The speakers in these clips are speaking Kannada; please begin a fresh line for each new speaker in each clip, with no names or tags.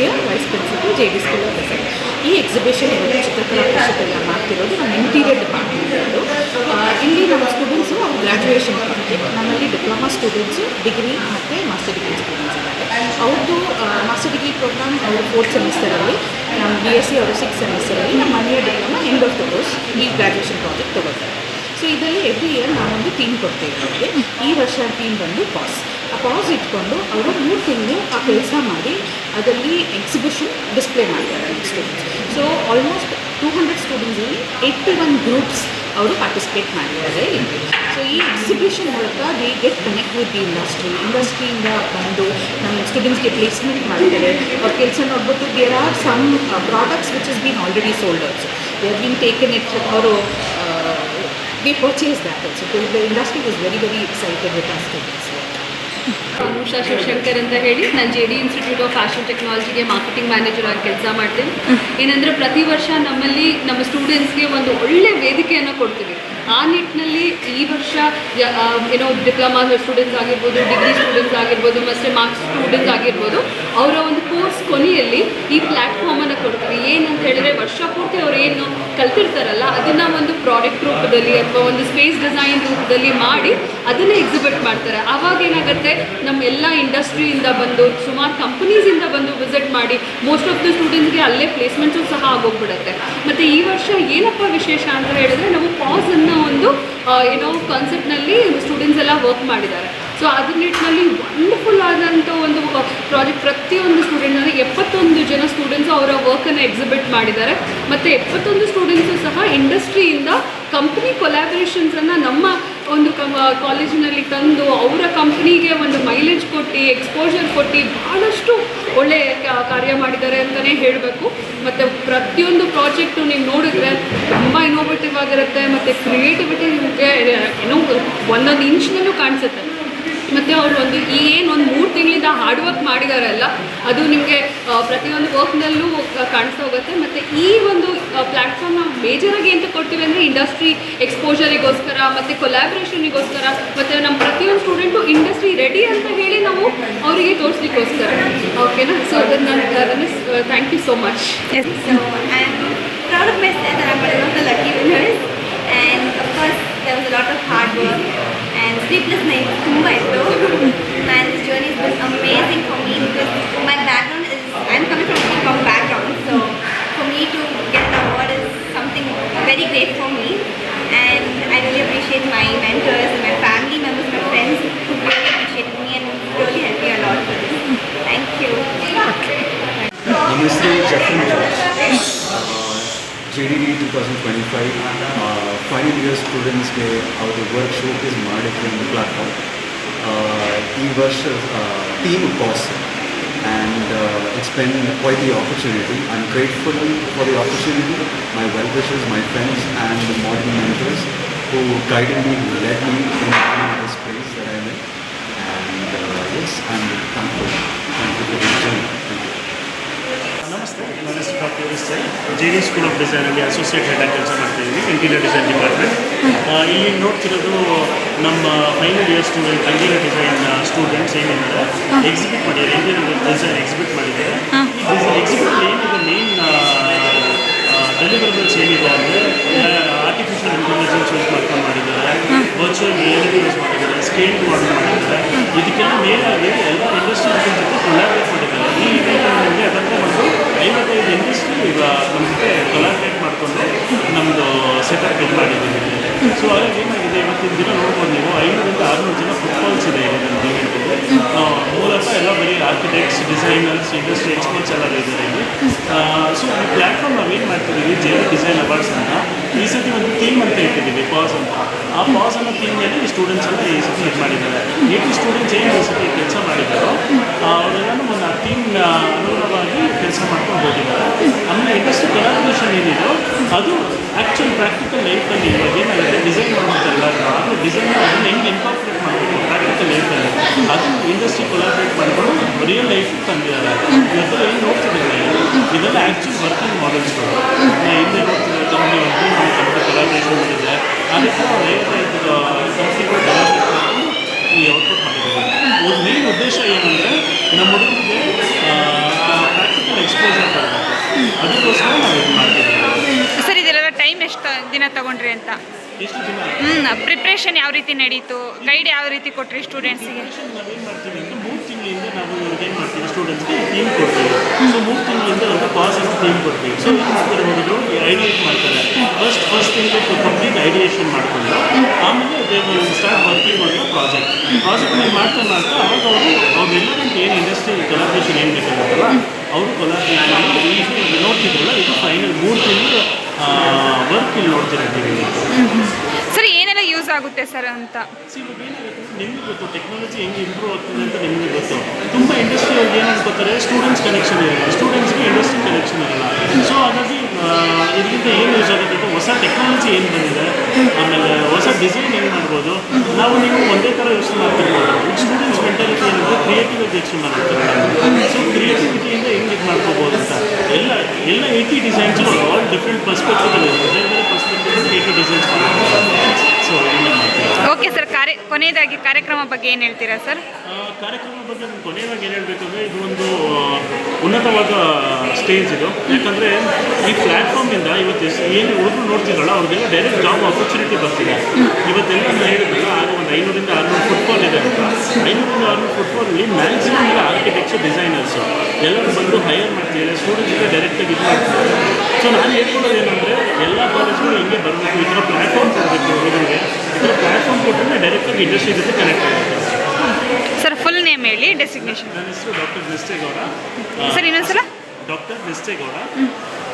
Year vice principal J D school design ಈ ಎಕ್ಸಿಬಿಷನ್ ಇವತ್ತು ಚಿತ್ರಕಲಾ ಪರಿಷತ್ತಲ್ಲಿ ಮಾಡ್ತಿರೋದು ನಮ್ಮ ಇಂಟೀರಿಯರ್ ಡಿಪಾರ್ಟ್ಮೆಂಟ್ ಇಲ್ಲಿ ನಮ್ಮ ಸ್ಟೂಡೆಂಟ್ಸು ಅವ್ರ ಗ್ರ್ಯಾಜುಯೇಷನ್ ನಮ್ಮಲ್ಲಿ ಡಿಪ್ಲೊಮಾ ಸ್ಟೂಡೆಂಟ್ಸು ಡಿಗ್ರಿ ಮತ್ತು ಮಾಸ್ಟರ್ ಡಿಗ್ರಿ ಸ್ಟೂಡೆಂಟ್ಸ್ ಇದ್ದಾರೆ. ಅವ್ರದ್ದು ಮಾಸ್ಟರ್ ಡಿಗ್ರಿ ಪ್ರೋಗ್ರಾಮ್ ಅವರು ಫೋರ್ತ್ ಸೆಮಿಸ್ಟರಲ್ಲಿ ನಮ್ಮ ಬಿ ಎಸ್ ಸಿ ಅವರು ಸಿಕ್ಸ್ ಸೆಮಿಸ್ಟರಲ್ಲಿ ನಮ್ಮ ಮನೆಯ ಡಿಪ್ಲೊಮಾ ಎಂಡ್ ಆಫ್ ಕೋರ್ಸ್ ಈ ಗ್ರ್ಯಾಜುಯೇಷನ್ ಪ್ರಾಜೆಕ್ಟ್ ತೊಗೊಳ್ತಾರೆ. ಸೊ ಇದರಲ್ಲಿ ಎವ್ರಿ ಇಯರ್ ನಾವೊಂದು ಥೀಮ್ ಕೊಡ್ತೇವೆ ಅವರಿಗೆ ಈ ವರ್ಷ ಥೀಮ್ ಬಂದು ಪಾಸ್ ಪಾಸ್ ಇಟ್ಕೊಂಡು ಅವರು ಮೂರು ತಿಂಗಳು ಆ ಕೆಲಸ ಮಾಡಿ ಅದರಲ್ಲಿ ಎಕ್ಸಿಬಿಷನ್ ಡಿಸ್ಪ್ಲೇ ಮಾಡ್ತಾರೆ students so almost two hundred ಸ್ಟೂಡೆಂಟ್ಸಲ್ಲಿ eighty one groups ಅವರು ಪಾರ್ಟಿಸಿಪೇಟ್ ಮಾಡಿದ್ದಾರೆ ಸೊ ಈ ಎಕ್ಸಿಬಿಷನ್ ಮೂಲಕ the get connect with the industry ಇಂಡಸ್ಟ್ರಿಯಿಂದ ಬಂದು ನಮ್ಮ ಸ್ಟೂಡೆಂಟ್ಸ್ಗೆ ಪ್ಲೇಸ್ಮೆಂಟ್ ಮಾಡ್ತಾರೆ. ಅವ್ರ ಕೆಲಸ ನೋಡ್ಬಿಟ್ಟು there are some products which is been already sold also they her been taken it ಅವರು they purchase that also the industry was very very excited with our students
Anusha Shivashankar ಅಂತ ಹೇಳಿ ನಾನು J D institute of fashion ಟೆಕ್ನಾಲಜಿಗೆ marketing manager ಆಗಿ ಕೆಲಸ ಮಾಡ್ತೀನಿ. ಏನಂದ್ರೆ ಪ್ರತಿ ವರ್ಷ ನಮ್ಮಲ್ಲಿ ನಮ್ಮ ಸ್ಟೂಡೆಂಟ್ಸ್ಗೆ ಒಂದು ಒಳ್ಳೆ ವೇದಿಕೆಯನ್ನು ಕೊಡ್ತೀವಿ. ಆ ನಿಟ್ಟಿನಲ್ಲಿ ಈ ವರ್ಷ ಏನೋ ಡಿಪ್ಲೊಮಾ ಸ್ಟೂಡೆಂಟ್ಸ್ ಆಗಿರ್ಬೋದು ಡಿಗ್ರಿ ಸ್ಟೂಡೆಂಟ್ಸ್ ಆಗಿರ್ಬೋದು, ಮತ್ತು ಮಾರ್ಕ್ಸ್ ಸ್ಟೂಡೆಂಟ್ಸ್ ಆಗಿರ್ಬೋದು, ಅವರ ಒಂದು ಕೋರ್ಸ್ ಕೊನೆಯಲ್ಲಿ ಈ ಪ್ಲ್ಯಾಟ್ಫಾರ್ಮನ್ನು ಕೊಡ್ತೀವಿ. ಏನಂತ ಹೇಳಿದ್ರೆ ವರ್ಷ ಪೂರ್ತಿ ಅವ್ರು ಏನು ಕಲ್ತಿರ್ತಾರಲ್ಲ, ಅದನ್ನು ಒಂದು ರೂಪದಲ್ಲಿ ಅಥವಾ ಒಂದು ಸ್ಪೇಸ್ ಡಿಸೈನ್ ರೂಪದಲ್ಲಿ ಮಾಡಿ ಅದನ್ನೇ ಎಕ್ಸಿಬಿಟ್ ಮಾಡ್ತಾರೆ. ಆವಾಗ ಏನಾಗುತ್ತೆ? ನಮ್ಮ ಎಲ್ಲ ಇಂಡಸ್ಟ್ರಿಯಿಂದ ಬಂದು, ಸುಮಾರು ಕಂಪನೀಸಿಂದ ಬಂದು ವಿಸಿಟ್ ಮಾಡಿ ಮೋಸ್ಟ್ ಆಫ್ ದ ಸ್ಟೂಡೆಂಟ್ಸ್ಗೆ ಅಲ್ಲೇ ಪ್ಲೇಸ್ಮೆಂಟ್ಸು ಸಹ ಆಗೋಗ್ಬಿಡುತ್ತೆ. ಮತ್ತು ಈ ವರ್ಷ ಏನಪ್ಪ ವಿಶೇಷ ಅಂತ ಹೇಳಿದ್ರೆ, ನಾವು ಪಾಸ್ ಅನ್ನೋ ಒಂದು ಏನೋ ಕಾನ್ಸೆಪ್ಟ್ನಲ್ಲಿ ಸ್ಟೂಡೆಂಟ್ಸ್ ಎಲ್ಲ ವರ್ಕ್ ಮಾಡಿದ್ದಾರೆ. ಸೊ ಅದ್ರ ನಿಟ್ಟಿನಲ್ಲಿ ವಂಡರ್ಫುಲ್ ಆದಂಥ ಒಂದು ಪ್ರಾಜೆಕ್ಟ್ ಪ್ರತಿಯೊಂದು ಸ್ಟೂಡೆಂಟ್ ಅಂದರೆ ಎಪ್ಪತ್ತೊಂದು ಜನ ಸ್ಟೂಡೆಂಟ್ಸು ಅವರ ವರ್ಕನ್ನು ಎಕ್ಸಿಬಿಟ್ ಮಾಡಿದ್ದಾರೆ. ಮತ್ತು ಎಪ್ಪತ್ತೊಂದು ಸ್ಟೂಡೆಂಟ್ಸು ಸಹ ಇಂಡಸ್ಟ್ರಿಯಿಂದ ಕಂಪ್ನಿ ಕೊಲ್ಯಾಬ್ರೇಷನ್ಸನ್ನು ನಮ್ಮ ಒಂದು ಕಾಲೇಜಿನಲ್ಲಿ ತಂದು ಅವರ ಕಂಪ್ನಿಗೆ ಒಂದು ಮೈಲೇಜ್ ಕೊಟ್ಟು ಎಕ್ಸ್ಪೋಜರ್ ಕೊಟ್ಟು ಭಾಳಷ್ಟು ಒಳ್ಳೆಯ ಕಾರ್ಯ ಮಾಡಿದ್ದಾರೆ ಅಂತಲೇ ಹೇಳಬೇಕು. ಮತ್ತು ಪ್ರತಿಯೊಂದು ಪ್ರಾಜೆಕ್ಟು ನೀವು ನೋಡಿದ್ರೆ ತುಂಬ ಇನೋವೇಟಿವ್ ಆಗಿರುತ್ತೆ. ಮತ್ತು ಕ್ರಿಯೇಟಿವಿಟಿ ನಿಮಗೆ ಏನೋ ಒಂದೊಂದು ಇಂಚಿನಲ್ಲೂ ಕಾಣಿಸುತ್ತೆ. ಮತ್ತು ಅವರು ಒಂದು ಈ ಏನು ಒಂದು ಮೂರು ತಿಂಗಳಿಂದ ಹಾರ್ಡ್ ವರ್ಕ್ ಮಾಡಿದಾರಲ್ಲ, ಅದು ನಿಮಗೆ ಪ್ರತಿಯೊಂದು ವರ್ಕ್ನಲ್ಲೂ ಕಾಣಿಸ್ತಾ ಹೋಗುತ್ತೆ. ಮತ್ತು ಈ ಒಂದು ಪ್ಲ್ಯಾಟ್ಫಾರ್ಮ್ ನಾವು ಮೇಜರಾಗಿ ಅಂತ ಕೊಡ್ತೀವಿ ಅಂದರೆ ಇಂಡಸ್ಟ್ರಿ ಎಕ್ಸ್ಪೋಜರಿಗೋಸ್ಕರ ಮತ್ತು ಕೊಲ್ಯಾಬ್ರೇಷನಿಗೋಸ್ಕರ ಮತ್ತು ನಮ್ಮ ಪ್ರತಿಯೊಂದು ಸ್ಟೂಡೆಂಟು ಇಂಡಸ್ಟ್ರಿ ರೆಡಿ ಅಂತ ಹೇಳಿ ನಾವು ಅವರಿಗೆ ತೋರಿಸ್ಲಿಕ್ಕೋಸ್ಕರ. ಓಕೆನಾ ಸೊ ಅದನ್ನು ಥ್ಯಾಂಕ್ ಯು ಸೋ ಮಚ್
ನಮ್ಮ ಹೆಸರು Jaffin George J D D two thousand twenty five final year ಸ್ಟೂಡೆಂಟ್ಸ್ಗೆ ಅವ್ರದ್ದು ವರ್ಕ್ ಶೋಕೇಸ್ ಮಾಡೋಕ್ಕೆ ಒಂದು ಪ್ಲಾಟ್ಫಾರ್ಮ್ ಈ ವರ್ಷ team boss and it's been quite the opportunity I am grateful for the opportunity my well wishes my friends and the modern mentors who guided me, who led me in
ಡಿಸೈನಲ್ಲಿ ಅಸೋಸಿಯೇಟ್ ಹೆಡ್ ಆಗಿ ಕೆಲಸ ಮಾಡ್ತಾಯಿದ್ದೀನಿ ಇಂಟೀರಿಯರ್ ಡಿಸೈನ್ ಡಿಪಾರ್ಟ್ಮೆಂಟ್ ಇಲ್ಲಿ ನೋಡ್ತಿರೋದು ನಮ್ಮ final year student interior design students ಏನಿದ್ದಾರೆ ಎಕ್ಸಿಬಿಟ್ ಮಾಡಿದ್ದಾರೆ. ಇಂಟೀರಿಯರ್ ಡಿಸೈನ್ ಎಕ್ಸಿಬಿಟ್ ಮಾಡಿದ್ದಾರೆ. ಎಕ್ಸಿಬಿಟ್ ಏನಿದೆ ಮೇನ್ ಡೆಲಿವರಬಲ್ಸ್ ಏನಿದೆ ಅಂದರೆ ಆರ್ಟಿಫಿಷಿಯಲ್ ಇಂಟೆಲಿಜೆನ್ಸ್ ಯೂಸ್ ಮಾಡ್ಕೊಂಡು ಮಾಡಿದ್ದಾರೆ. ವರ್ಚುವಲ್ ರಿಯಾಲಿಟಿ ಯೂಸ್ ಮಾಡಿದ್ದಾರೆ. ಸ್ಕೇಲ್ ಮಾಡಲ್ ಮಾಡಿದ್ದಾರೆ ಇದಕ್ಕೆಲ್ಲ ಮೇಲಾಗಿ ಎಲ್ಲ ಇಂಡಸ್ಟ್ರಿ ಜೊತೆ ಕೊಲಾಬ್ರೇಟ್ ಮಾಡಿದ್ದಾರೆ ಈ ಇವೆಂಟ್ ನಮಗೆ ಅದಕ್ಕೆ ಒಂದು ಐವತ್ತೈದು ಇಂಡಸ್ಟ್ರಿ ಈಗ ನಮ್ಮ ಜೊತೆ ಕೊಲಾಬ್ರೇಟ್ ಮಾಡಿಕೊಂಡು ನಮ್ಮದು ಸೆಟಪ್ ಇದು ಮಾಡಿದ್ದೀವಿ ಸೊ ಹಾಗಾಗಿ ಏನಾಗಿದೆ ಇವತ್ತಿನ ದಿನ ನೋಡ್ಬೋದು ನೀವು ಐನೂರಿಂದ ಆರುನೂರು ಜನ ಫುಟ್ಬಾಲ್ಸ್ ಇದೆ ಇಲ್ಲಿ ಮೂಲತಃ ಎಲ್ಲ ಬರೀ ಆರ್ಕಿಟೆಕ್ಟ್ಸ್ ಡಿಸೈನರ್ಸ್ ಇಂಡಸ್ಟ್ರಿ ಎಕ್ಸ್ಪರ್ಟ್ಸ್ ಎಲ್ಲ ಇದ್ದಾರೆ ಇಲ್ಲಿ ಸೊ ಈ ನಾವು ವೇಟ್ ಮಾಡ್ತಿದ್ದೀವಿ ಜೆ ಡಿಸೈನ್ ಅವಾರ್ಡ್ಸ್ ಅಂತ ಈ ಸತಿ ಒಂದು ಥೀಮ್ ಅಂತ ಇಟ್ಟಿದ್ದೀವಿ ಪಾಸ್ ಅಂತ ಆ ಪಾಸ್ ಅನ್ನೋ ಥೀಮ್ನಲ್ಲಿ ಈ ಸ್ಟೂಡೆಂಟ್ಸ್ ಎಲ್ಲ ಈ ಸತಿ ಇದು ಮಾಡಿದ್ದಾರೆ ಏಟಿ ಸ್ಟೂಡೆಂಟ್ಸ್ ಏನು ಈ ಸತಿ ಕೆಲಸ ಮಾಡಿದ್ದಾರೋ ಅವರೆಲ್ಲನೂ ಒಂದು ಆ ಥೀಮ್ ಅನುಗುಣವಾಗಿ ಕೆಲಸ ಮಾಡ್ಕೊಂಡು ಹೋಗಿದ್ದಾರೆ ಆಮೇಲೆ ಇಂಡಸ್ಟ್ರಿ ಕೊಲಾಬ್ರೇಷನ್ ಏನಿದೆಯೋ, ಅದು ಆ್ಯಕ್ಚುಲ್ ಪ್ರಾಕ್ಟಿಕಲ್ ಲೈಫಲ್ಲಿ ಇವಾಗ ಏನಾಗಿದೆ? ಡಿಸೈನ್ ಮಾಡುವಂತೆಲ್ಲ ಅದು ಡಿಸೈನ್ ಅದನ್ನು ಹೆಂಗೆ ಇನ್ಕಾರ್ಪೊರೇಟ್ ಮಾಡಬೇಕು? ಪ್ರಾಕ್ಟಿಕಲ್ ಲೈಫಲ್ಲಿ ಅದು ಇಂಡಸ್ಟ್ರಿ ಕೊಲಾಬ್ರೇಟ್ ಮಾಡಿಕೊಂಡು ರಿಯಲ್ ಲೈಫ್ ತಂದಿದ್ದಾರೆ. ಇವತ್ತು ಏನು ನೋಡ್ತಿದ್ದಾರೆ ಇದೆಲ್ಲ ಆ್ಯಕ್ಚುಲ್ ವರ್ಕಿಂಗ್ ಮಾಡೆಲ್ಸ್ಗಳು ಹಿಂದೆ ನೋಡ್ತಿದ್ದಾರೆ? ಕಂಪ್ನಿ ಒಂದು ನಮ್ಮ ಕಂಪ್ನಿ ಕೊಲಾಬ್ರೇಷನ್ ಮಾಡಿದ್ದಾರೆ. ಅದೇ ಥರ ಐವತ್ತೈದು ಕಂಪ್ನಿಗಳು ಕೊಲಾಬ್ರೇಟ್ ಮಾಡಿಕೊಂಡು ಈ ಔಟ್ಪುಟ್ ಮಾಡಿದ್ದಾರೆ. ಮೇನ್ ಉದ್ದೇಶ ಏನಂದರೆ, ನಮ್ಮ ಹುಡುಗರಿಗೆ ಸರಿ ಟೈಮ್ ಎಷ್ಟು
ದಿನ ತಗೊಂಡ್ರಿ ಅಂತ? ಹ್ಮ್ ಪ್ರಿಪ್ರೇಷನ್ ಯಾವ ರೀತಿ ನಡೀತು? ಗೈಡ್ ಯಾವ ರೀತಿ ಕೊಟ್ರಿ ಸ್ಟೂಡೆಂಟ್ಸಿಗೆ
ತಿಂಗಳಿಂದ ನಾವು ಇವ್ರಿಗೆ ಏನು ಮಾಡ್ತೀವಿ? ಸ್ಟೂಡೆಂಟ್ಸ್ಗೆ ಥೀಮ್ ಕೊಡ್ತೀವಿ. ಸೊ ಮೂರು ತಿಂಗಳಿಂದ ಒಂದು ಪಾಸಿಟಿವ್ ಥೀಮ್ ಕೊಡ್ತೀವಿ. ಸೊ ಏನು ಮಾಡ್ತಾರೆ. ಐಡಿಯೇಟ್ ಮಾಡ್ತಾರೆ ಫಸ್ಟ್ ಫಸ್ಟ್ ತಿಂಗಳು ಕಂಪ್ಲೀಟ್ ಐಡಿಯೇಷನ್ ಮಾಡಿಕೊಂಡು, ಆಮೇಲೆ they start working on project project ನೀವು ಮಾಡ್ತಾ ಮಾಡ್ತಾ ಅವಾಗ ಅವರು ಅವ್ರೆಲ್ಲರಂತ ಏನು ಇಂಡಸ್ಟ್ರಿ ಕೊಲಾಬ್ರೇಷನ್ ಏನು ಬೇಕಾಗುತ್ತಲ್ಲ, ಅವರು ಕೊಲಾಬ್ರೇಷನ್ ಮಾಡಿ ಈಗ ನೋಡ್ತಿದ್ರಲ್ಲ, ಇದು ಫೈನಲ್ ಮೂರು ತಿಂಗಳು ವರ್ಕ್ ಇಲ್ಲಿ ನೋಡ್ತಿರ್ತೀವಿ
ಯೂಸ್ ಸರ್ ಅಂತ.
ನಿಮಗೆ ಗೊತ್ತು ಟೆಕ್ನಾಲಜಿ ಹೆಂಗೆ ಇಂಪ್ರೂವ್ ಆಗ್ತಿದೆ ಅಂತ ನಿಮಗೆ ಗೊತ್ತು. ತುಂಬ ಇಂಡಸ್ಟ್ರಿ ಅವ್ರಿಗೆ ಏನು ಅನ್ಕೋತಾರೆ? ಸ್ಟೂಡೆಂಟ್ಸ್ ಕನೆಕ್ಷನ್ ಇರಲ್ಲ. ಸ್ಟೂಡೆಂಟ್ಸ್ಗೆ ಇಂಡಸ್ಟ್ರಿ ಕನೆಕ್ಷನ್ ಇರಲ್ಲ. ಸೊ ಹಾಗಾಗಿ ಇದರಿಂದ ಏನು ಯೂಸ್ ಆಗುತ್ತೆ ಹೊಸ ಟೆಕ್ನಾಲಜಿ ಏನು ಬಂದಿದೆ? ಆಮೇಲೆ ಹೊಸ ಡಿಸೈನ್ ಏನು ಮಾಡ್ಬೋದು? ನಾವು ನೀವು ಒಂದೇ ಥರ ಯೋಚನೆ ಮಾಡ್ತಿರ್ಬೋದು. ಸ್ಟೂಡೆಂಟ್ಸ್ ಮೆಂಟಾಲಿಟಿ ಏನಂದರೆ ಕ್ರಿಯೇಟಿವ್ ಯೋಚನೆ ಮಾಡ್ತಿರ್ತಾರೆ ಸೊ ಕ್ರಿಯೇಟಿವಿಟಿಯಿಂದ ಹೆಂಗೆ ಇದು ಮಾಡ್ಕೋಬೋದು ಅಂತ. ಎಲ್ಲ ಎಲ್ಲ eighty designs all different perspective ಬೇರೆ ಬೇರೆ ಪರ್ಸ್ಪೆಕ್ಟಿವ್ ಏಯ್ಟಿ ಡಿಸೈನ್ಸ್ ಸೊ ಇದನ್ನ ಮಾಡ್ತೀವಿ
ಓಕೆ ಸರ್ ಕಾರ್ಯ ಕೊನೆಯದಾಗಿ ಕಾರ್ಯಕ್ರಮ ಬಗ್ಗೆ ಏನು ಹೇಳ್ತೀರಾ ಸರ್?
ಕಾರ್ಯಕ್ರಮ ಬಗ್ಗೆ ಕೊನೆಯದಾಗಿ ಏನು ಹೇಳಬೇಕು ಅಂದರೆ ಇದು ಒಂದು ಉನ್ನತವಾದ ಸ್ಟೇಜ್ ಇದು. ಯಾಕಂದರೆ ಈ ಪ್ಲ್ಯಾಟ್ಫಾರ್ಮಿಂದ ಇವತ್ತು ಏನು ಹುಡುಗರು ನೋಡ್ತೀರಲ್ಲ ಅವ್ರಿಗೆಲ್ಲ ಡೈರೆಕ್ಟ್ ಜಾಬ್ ಆಪರ್ಚುನಿಟಿ ಬರ್ತಿದೆ. ಇವತ್ತೆಲ್ಲ ನಾನು ಹೇಳಿದ್ರಲ್ಲ ಆಗ ಒಂದು ಐನೂರಿಂದ ಆರುನೂರು ಫುಟ್ಬಾಲ್ ಇದೆ ಅಂತ. ಐನೂರಿಂದ ಆರುನೂರು ಫುಟ್ಬಾಲಲ್ಲಿ ಮ್ಯಾಕ್ಸಿಮಮ್ ಎಲ್ಲ ಆರ್ಕಿಟೆಕ್ಚರ್ ಡಿಸೈನರ್ಸು ಎಲ್ಲರೂ ಬಂದು ಹೈಯರ್ ಮಾಡ್ತಿದ್ದಾರೆ ಸ್ಟೂಡೆಂಟ್ಸ್ಗೆ ಡೈರೆಕ್ಟಾಗಿ ಇದು ಮಾಡ್ತಿದ್ದಾರೆ. ಸೊ ನಾನು ಹೇಳ್ಕೊಳ್ಳೋದು ಏನಂದರೆ ಎಲ್ಲ ಕಾಲೇಜ್ಗಳು ಹಿಂಗೆ ಬರಬೇಕು, ಈ ಥರ ಪ್ಲ್ಯಾಟ್ಫಾರ್ಮ್ ಕೊಡಬೇಕು ಹುಡುಗರಿಗೆ. ಕೊಟ್ಟರೆ ಡೈರೆಕ್ಟಾಗಿ ಇಂಡಸ್ಟ್ರಿ ಜೊತೆ ಕನೆಕ್ಟ್ ಆಗುತ್ತೆ
ಸರ್ ಫುಲ್ ನೇಮ್ ಹೇಳಿ ಡೆಸಿಗ್ನೇಷನ್
ನನ್ನ ಹೆಸರು ಡಾಕ್ಟರ್ ನಿಸ್ತೇಗೌಡ
ಸರ್ ಇನ್ನೊಂದ್ಸಲ?
Doctor Nistegowda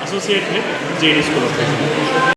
associate head J D school of